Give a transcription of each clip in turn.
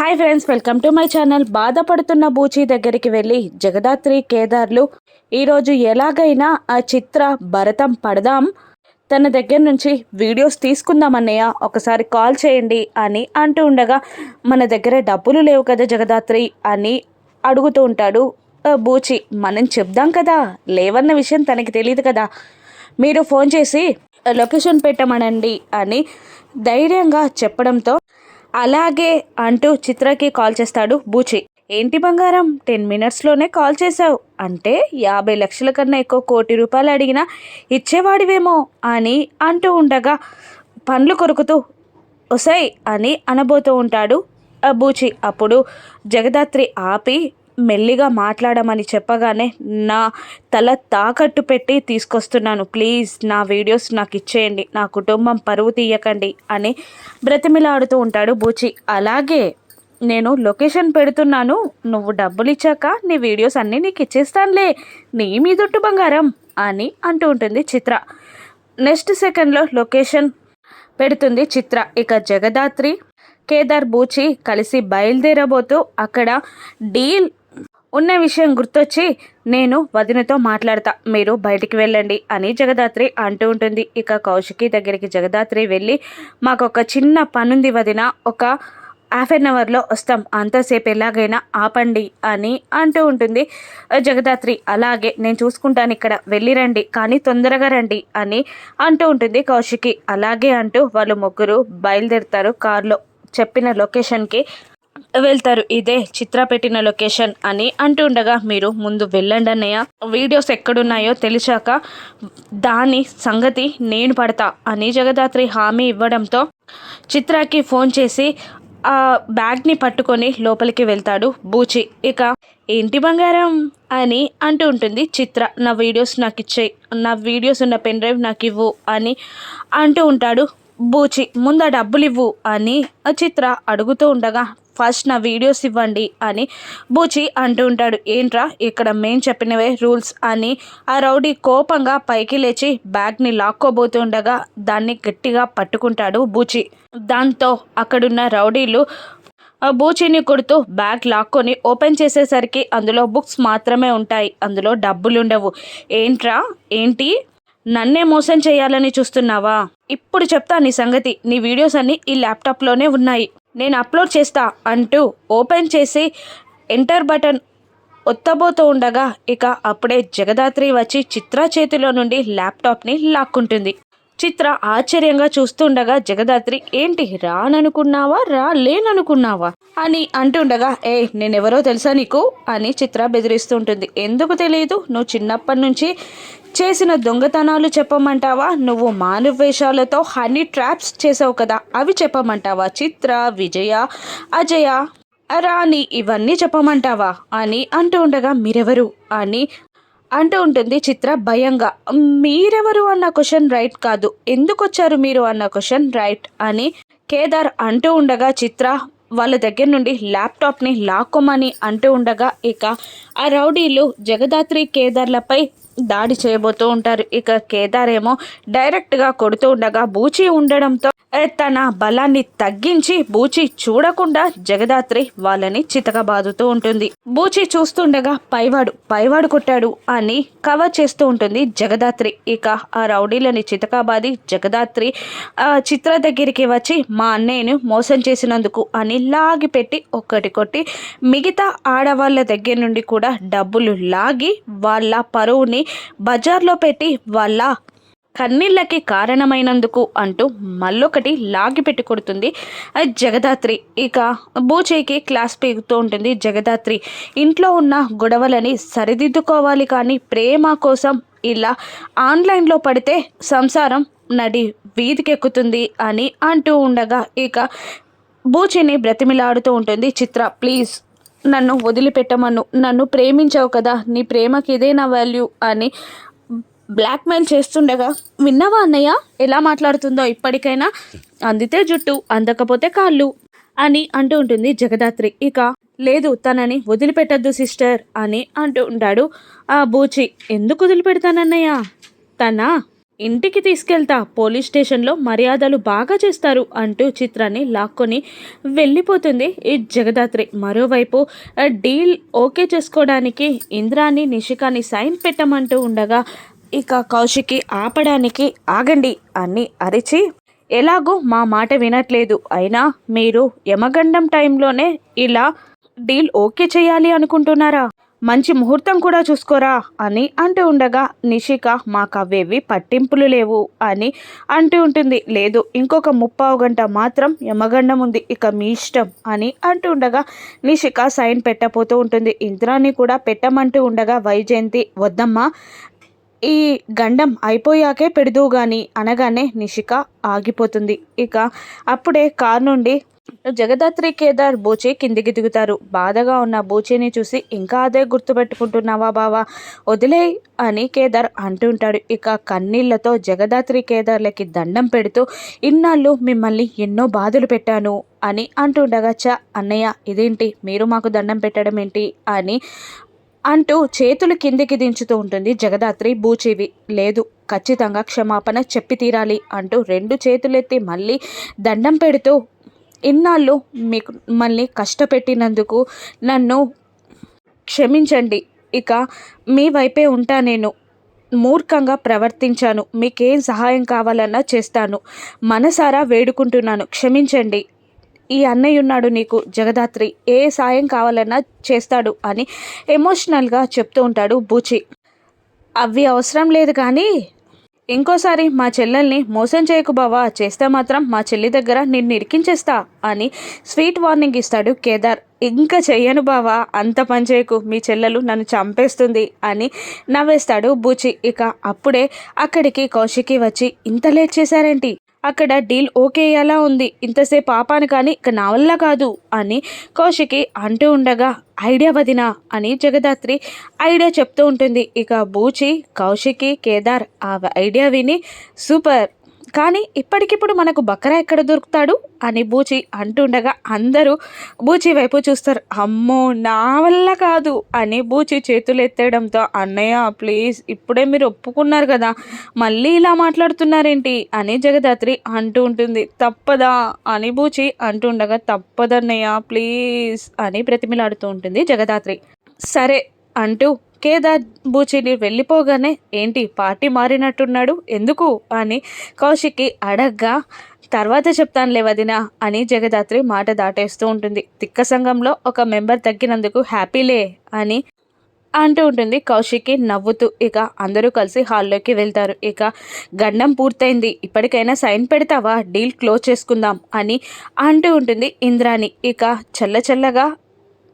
Hi friends welcome to my channel. బాధపడుతున్న బూచి దగ్గరికి వెళ్ళి జగదాత్రి కేదార్లు ఈరోజు ఎలాగైనా ఆ చిత్ర భరతం పడదాం. తన దగ్గర నుంచి వీడియోస్ తీసుకుందామన్నయ్య ఒకసారి కాల్ చేయండి అని అంటూ ఉండగా మన దగ్గర డబ్బులు లేవు కదా జగదాత్రి అని అడుగుతూ ఉంటాడు. బూచి మనం చెప్దాం కదా లేవన్న విషయం తనకి తెలియదు కదా. మీరు ఫోన్ చేసి లొకేషన్ పెట్టమనండి అని ధైర్యంగా చెప్పడంతో అలాగే అంటూ చిత్రకి కాల్ చేస్తాడు బూచి. ఏంటి బంగారం టెన్ మినిట్స్లోనే కాల్ చేశావు. అంటే యాభై లక్షల కన్నా ఎక్కువ కోటి రూపాయలు అడిగినా ఇచ్చేవాడివేమో అని అంటూ ఉండగా పండ్లు కొరుకుతూ ఒసై అని అనబోతూ ఉంటాడు ఆ బూచి. అప్పుడు జగదాత్రి ఆపి మెల్లిగా మాట్లాడమని చెప్పగానే నా తల తాకట్టు పెట్టి తీసుకొస్తున్నాను. ప్లీజ్ నా వీడియోస్ నాకు ఇచ్చేయండి. నా కుటుంబం పరువు తీయకండి అని బ్రతిమిలాడుతూ ఉంటాడు బూచి. అలాగే నేను లొకేషన్ పెడుతున్నాను. నువ్వు డబ్బులు ఇచ్చాక నీ వీడియోస్ అన్నీ నీకు ఇచ్చేస్తానులే. నీ మీదొట్టు బంగారం అని అంటూ ఉంటుంది చిత్ర. నెక్స్ట్ సెకండ్లో లొకేషన్ పెడుతుంది చిత్ర. ఇక జగదాత్రి కేదార్ బూచి కలిసి బయలుదేరబోతూ అక్కడ డీల్ ఉన్న విషయం గుర్తొచ్చి నేను వదినతో మాట్లాడతా మీరు బయటికి వెళ్ళండి అని జగదాత్రి అంటూ ఉంటుంది. ఇక కౌశికి దగ్గరికి జగదాత్రి వెళ్ళి మాకు ఒక చిన్న పనుంది వదిన ఒక హాఫ్ అన్ అవర్లో వస్తాం అంతసేపు ఎలాగైనా ఆపండి అని అంటూ ఉంటుంది. జగదాత్రి అలాగే నేను చూసుకుంటాను ఇక్కడ వెళ్ళి రండి కానీ తొందరగా రండి అని అంటూ ఉంటుంది కౌశికి. అలాగే అంటూ వాళ్ళు ముగ్గురు బయలుదేరుతారు కారులో. చెప్పిన లొకేషన్కి వెళ్తారు. ఇదే చిత్ర పెట్టిన లొకేషన్ అని అంటూ ఉండగా మీరు ముందు వెళ్ళండి అన్నయ్య. వీడియోస్ ఎక్కడున్నాయో తెలిసాక దాని సంగతి నేను పడతా అని జగదాత్రి హామీ ఇవ్వడంతో చిత్రకి ఫోన్ చేసి ఆ బ్యాగ్ని పట్టుకొని లోపలికి వెళ్తాడు బూచి. ఇక ఏంటి బంగారం? అని అంటూ ఉంటుంది చిత్ర. నా వీడియోస్ నాకు ఇచ్చేయి. నా వీడియోస్ ఉన్న పెన్ డ్రైవ్ నాకు ఇవ్వు అని అంటూ ఉంటాడు బూచి ముందు డబ్బులు ఇవ్వు అని ఆ చిత్ర అడుగుతూ ఉండగా ఫస్ట్ నా వీడియోస్ ఇవ్వండి అని బూచి అంటూ ఉంటాడు. ఏంట్రా ఇక్కడ మేం చెప్పినవే రూల్స్ అని ఆ రౌడీ కోపంగా పైకి లేచి బ్యాగ్ని లాక్కోబోతుండగా దాన్ని గట్టిగా పట్టుకుంటాడు బూచి. దాంతో అక్కడున్న రౌడీలు ఆ బూచిని కొడుతూ బ్యాగ్ లాక్కొని ఓపెన్ చేసేసరికి అందులో బుక్స్ మాత్రమే ఉంటాయి. అందులో డబ్బులుండవు. ఏంట్రా ఏంటి? నన్నే మోసం చేయాలని చూస్తున్నావా? ఇప్పుడు చెప్తా నీ సంగతి. నీ వీడియోస్ అన్ని ఈ ల్యాప్టాప్లోనే ఉన్నాయి. నేను అప్లోడ్ చేస్తా అంటూ ఓపెన్ చేసి ఎంటర్ బటన్ ఒత్తబోతూ ఉండగా ఇక అప్పుడే జగదాత్రి వచ్చి చిత్ర చేతిలో నుండి ల్యాప్టాప్ని లాక్కుంటుంది. చిత్ర ఆశ్చర్యంగా చూస్తుండగా జగదాత్రి ఏంటి? రాననుకున్నావా? రా లేననుకున్నావా అని అంటుండగా ఏ నేనెవరో తెలుసా నీకు? అని చిత్ర బెదిరిస్తుంటుంది. ఎందుకు తెలియదు నువ్వు చిన్నప్పటి నుంచి చేసిన దొంగతనాలు చెప్పమంటావా? నువ్వు మానవేషాలతో హనీ ట్రాప్స్ చేసావు కదా అవి చెప్పమంటావా? చిత్ర విజయ అజయ రాణి ఇవన్నీ చెప్పమంటావా? అని అంటూ ఉండగా మీరెవరు? అని అంటూ ఉంటుంది చిత్ర భయంగా. మీరెవరు అన్న క్వశ్చన్ రైట్ కాదు. ఎందుకు వచ్చారు మీరు అన్న క్వశ్చన్ రైట్ అని కేదార్ అంటూ ఉండగా చిత్ర వాళ్ళ దగ్గర నుండి ల్యాప్టాప్ని లాక్కోమని అంటూ ఉండగా ఇక ఆ రౌడీలు జగదాత్రి కేదార్లపై దాడి చేయబోతూ ఉంటారు. ఇక కేదార్ ఏమో డైరెక్ట్గా కొడుతూ ఉండగా బూచి ఉండడంతో తన బలాన్ని తగ్గించి బూచి చూడకుండా జగదాత్రి వాళ్ళని చితకబాదుతూ ఉంటుంది. బూచి చూస్తుండగా పైవాడు పైవాడు కొట్టాడు అని కవర్ చేస్తూ ఉంటుంది జగదాత్రి. ఇక ఆ రౌడీలని చితకబాది జగదాత్రి ఆ చిత్ర దగ్గరికి వచ్చి మా అన్నయ్యను మోసం చేసినందుకు అని లాగి పెట్టి ఒక్కటి కొట్టి మిగతా ఆడవాళ్ళ దగ్గర నుండి కూడా డబ్బులు లాగి వాళ్ళ పరువుని బజార్లో పెట్టి వాళ్ళ కన్నీళ్ళకి కారణమైనందుకు అంటూ మళ్ళొకటి లాగి పెట్టి కొడుతుంది. అది జగదాత్రి. ఇక బూచేకి క్లాస్ పీగుతూ ఉంటుంది జగదాత్రి. ఇంట్లో ఉన్న గొడవలని సరిదిద్దుకోవాలి కానీ ప్రేమ కోసం ఇలా ఆన్లైన్లో పడితే సంసారం నడి వీధికెక్కుతుంది అని అంటూ ఉండగా ఇక బూచిని బ్రతిమిలాడుతూ ఉంటుంది. చిత్ర ప్లీజ్ నన్ను వదిలిపెట్టమను. నన్ను ప్రేమించావు కదా. నీ ప్రేమకి ఇదే నా వాల్యూ? అని బ్లాక్మెయిల్ చేస్తుండగా విన్నావా అన్నయ్య? ఎలా మాట్లాడుతుందో ఇప్పటికైనా? అందితే జుట్టు అందకపోతే కాళ్ళు అని అంటూ ఉంటుంది జగదాత్రి. ఇక లేదు తనని వదిలిపెట్టద్దు సిస్టర్ అని అంటూ ఉంటాడు ఆ బూచి. ఎందుకు వదిలిపెడతానన్నయ్య? తన? ఇంటికి తీసుకెళ్తా పోలీస్ స్టేషన్లో మర్యాదలు బాగా చేస్తారు అంటూ చిత్రాన్ని లాక్కొని వెళ్ళిపోతుంది ఈ జగదాత్రి. మరోవైపు డీల్ ఓకే చేసుకోవడానికి ఇంద్రాని నిషికాని సైన్ పెట్టమంటూ ఉండగా ఇక కౌశికి ఆపడానికి ఆగండి అని అరిచి ఎలాగో మా మాట వినట్లేదు. అయినా మీరు యమగండం టైంలోనే ఇలా డీల్ ఓకే చేయాలి అనుకుంటున్నారా? మంచి ముహూర్తం కూడా చూసుకోరా? అని అంటూ ఉండగా నిషిక మాకు అవేవి పట్టింపులు లేవు అని అంటూ ఉంటుంది. లేదు ఇంకొక ముప్పావు గంట మాత్రం యమగండం ఉంది ఇక మీ ఇష్టం అని అంటూ ఉండగా నిషిక సైన్ పెట్టపోతూ ఉంటుంది. ఇంద్రాన్ని కూడా పెట్టమంటూ ఉండగా వైజయంతి వద్దమ్మా ఈ గండం అయిపోయాకే పెడదు గాని అనగానే నిషిక ఆగిపోతుంది. ఇక అప్పుడే కారు నుండి జగదాత్రి కేదార్ బూచి కిందికి దిగుతారు. బాధగా ఉన్న బూచిని చూసి ఇంకా అదే గుర్తుపెట్టుకుంటున్నావా బావా? వదిలే అని కేదార్ అంటుంటాడు ఇక కన్నీళ్ళతో జగదాత్రి కేదార్లకి దండం పెడుతూ ఇన్నాళ్ళు మిమ్మల్ని ఎన్నో బాధలు పెట్టాను అని అంటుండగా చ అన్నయ్య ఇదేంటి? మీరు మాకు దండం పెట్టడం ఏంటి అని అంటూ చేతులు కిందికి దించుతూ ఉంటుంది. జగదాత్రి బూచివి లేదు ఖచ్చితంగా క్షమాపణ చెప్పి తీరాలి అంటూ రెండు చేతులెత్తి మళ్ళీ దండం పెడుతూ ఇన్నాళ్ళు మీకు మళ్ళీ కష్టపెట్టినందుకు నన్ను క్షమించండి. ఇక మీ వైపే ఉంటా నేను. మూర్ఖంగా ప్రవర్తించాను. మీకేం సహాయం కావాలన్నా చేస్తాను. మనసారా వేడుకుంటున్నాను. క్షమించండి. ఈ అన్నయ్య ఉన్నాడు నీకు జగదాత్రి. ఏ సాయం కావాలన్నా చేస్తాడు అని ఎమోషనల్గా చెప్తూ ఉంటాడు బూచి. అవి అవసరం లేదు కానీ ఇంకోసారి మా చెల్లెల్ని మోసం చేయకు బావా చేస్తే మాత్రం మా చెల్లి దగ్గర నిన్ను ఇరికించేస్తా అని స్వీట్ వార్నింగ్ ఇస్తాడు కేదార్. ఇంకా చెయ్యను బావా అంత పని చేయకు మీ చెల్లెలు నన్ను చంపేస్తుంది అని నవ్వేస్తాడు బూచి. ఇక అప్పుడే అక్కడికి కౌశికి వచ్చి ఇంత లేట్ చేశారేంటి? అక్కడ డీల్ ఓకే అయ్యేలా ఉంది. ఇంతసేపు ఆపాను కానీ ఇక నా వల్ల కాదు అని కౌశికి అంటూ ఉండగా ఐడియా వదినా అని జగదాత్రి ఐడియా చెప్తూ ఉంటుంది. ఇక బూచి కౌశికి కేదార్ ఆ ఐడియా విని సూపర్! కానీ ఇప్పటికిప్పుడు మనకు బకరా ఎక్కడ దొరుకుతాడు అని బూచి అంటుండగా అందరూ బూచి వైపు చూస్తారు. అమ్మో నా వల్ల కాదు అని బూచి చేతులు ఎత్తేయడంతో అన్నయ్య ప్లీజ్ ఇప్పుడే మీరు ఒప్పుకున్నారు కదా మళ్ళీ ఇలా మాట్లాడుతున్నారేంటి? అని జగదాత్రి అంటూ ఉంటుంది. తప్పదా? అని బూచి అంటుండగా తప్పదన్నయ్య ప్లీజ్ అని ప్రతిమిలాడుతూ ఉంటుంది జగదాత్రి. సరే అంటూ కేదార్ బూచిని వెళ్ళిపోగానే ఏంటి పార్టీ మారినట్టున్నాడు? ఎందుకు? అని కౌశిక్కి అడగ్గా తర్వాత చెప్తానులే వదిన అని జగదాత్రి మాట దాటేస్తూ ఉంటుంది. తిక్క సంఘంలో ఒక మెంబర్ తగ్గినందుకు హ్యాపీలే అని అంటూ ఉంటుంది. కౌశిక్కి నవ్వుతూ ఇక అందరూ కలిసి హాల్లోకి వెళ్తారు. ఇక గండం పూర్తయింది. ఇప్పటికైనా సైన్ పెడతావా? డీల్ క్లోజ్ చేసుకుందాం అని అంటూ ఉంటుంది ఇంద్రాణి. ఇక చల్ల చల్లగా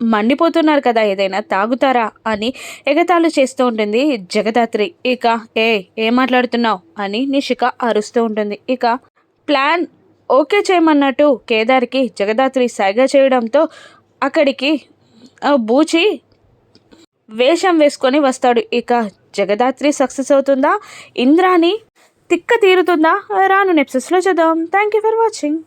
మండిపోతున్నారు కదా ఏదైనా తాగుతారా అని ఎగతాళి చేస్తూ ఉంటుంది జగదాత్రి. ఇక ఏ ఏం మాట్లాడుతున్నావు? అని నిషిక అరుస్తూ ఉంటుంది. ఇక ప్లాన్ ఓకే చేయమన్నట్టు కేదార్కి జగదాత్రి సైగ చేయడంతో అక్కడికి బూచి వేషం వేసుకొని వస్తాడు. ఇక జగదాత్రి సక్సెస్ అవుతుందా? ఇంద్రాని తిక్క తీరుతుందా? రాను నెప్సెస్లో చూద్దాం. Thank you for watching.